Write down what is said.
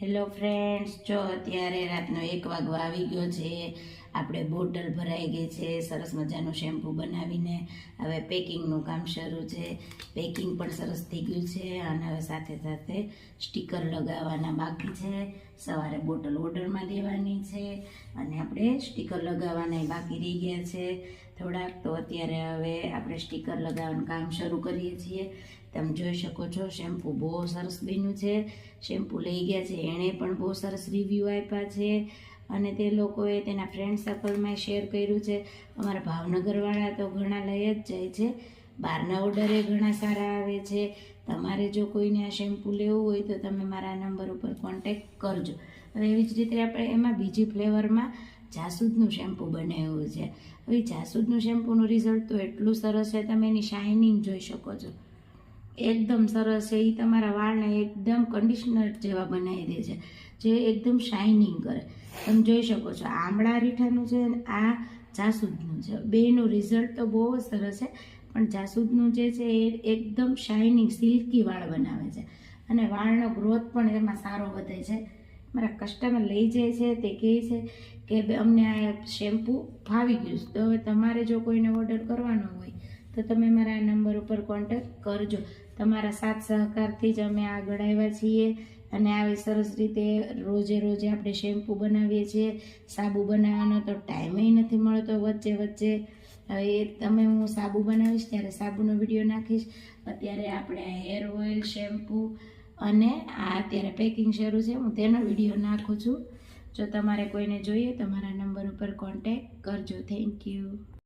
Hello friends જો અત્યારે રાતનો એક વાગવા આવી ગયો છે, આપણે બોટલ ભરાઈ ગઈ છે, સરસ મજાનું શેમ્પૂ બનાવીને હવે પેકિંગનું કામ શરૂ છે. પેકિંગ પણ સરસ થઈ ગયું છે અને હવે સાથે સાથે સ્ટીકર લગાવવાના બાકી છે. સવારે બોટલ ઓર્ડરમાં દેવાની છે અને આપણે સ્ટીકર લગાવવાના બાકી રહી ગયા છે. થોડાક તો અત્યારે હવે આપણે સ્ટીકર લગાવવાનું કામ શરૂ કરીએ છીએ. તમે જોઈ શકો છો, શેમ્પૂ બહુ સરસ બન્યું છે. શેમ્પૂ લઈ ગયા છે. એણે પણ બહુ સરસ રિવ્યૂ આપ્યા છે. અને તે લોકોએ તેના ફ્રેન્ડ સર્કલમાં શેર કર્યું છે. અમારા ભાવનગરવાળા તો ઘણા લઈ જ જાય છે. બહારના ઓર્ડરે ઘણા સારા આવે છે. તમારે જો કોઈને આ શેમ્પૂ લેવું હોય તો તમે મારા નંબર ઉપર કોન્ટેક કરજો. હવે એવી જ રીતે આપણે એમાં બીજી ફ્લેવરમાં જાસૂદનું શેમ્પૂ બનાવ્યું છે. હવે જાસૂદનું શેમ્પૂનું રિઝલ્ટ તો એટલું સરસ છે, તમે એની શાઇનિંગ જોઈ શકો છો. એકદમ સરસ છે. એ તમારા વાળને એકદમ કન્ડિશનર જેવા બનાવી દે છે. જે એકદમ શાઇનિંગ કરે. તમે જોઈ શકો છો આમળા રીઠાનું છે અને આ જાસૂદનું છે. બેનું રિઝલ્ટ તો બહુ સરસ છે, પણ જાસૂદનું જે છે એ એકદમ શાઇનિંગ સિલ્કી વાળ બનાવે છે. અને વાળનો ગ્રોથ પણ એમાં સારો વધે છે. મારા કસ્ટમર લઈ જાય છે, તે કહે છે કે અમને આ શેમ્પૂ ફાવી ગયું છે. તો હવે તમારે જો કોઈને ઓર્ડર કરવાનો હોય તો તમે મારા નંબર ઉપર કોન્ટેક કરજો. તમારા સાથ સહકારથી જ અમે આગળ આવ્યા છીએ અને આવી સરસ રીતે રોજે રોજે આપણે શેમ્પૂ બનાવીએ છીએ. સાબુ બનાવવાનો તો ટાઈમે નથી મળતો, વચ્ચે વચ્ચે. એ તમે હું સાબુ બનાવીશ ત્યારે સાબુનો વીડિયો નાખીશ. અત્યારે આપણે હેર ઓઇલ શેમ્પૂ અને આ અત્યારે પેકિંગ શરૂ છે. હું તેનો વીડિયો નાખું છું. જો તમારે કોઈને જોઈએ તો મારા નંબર ઉપર કોન્ટેક કરજો. Thank you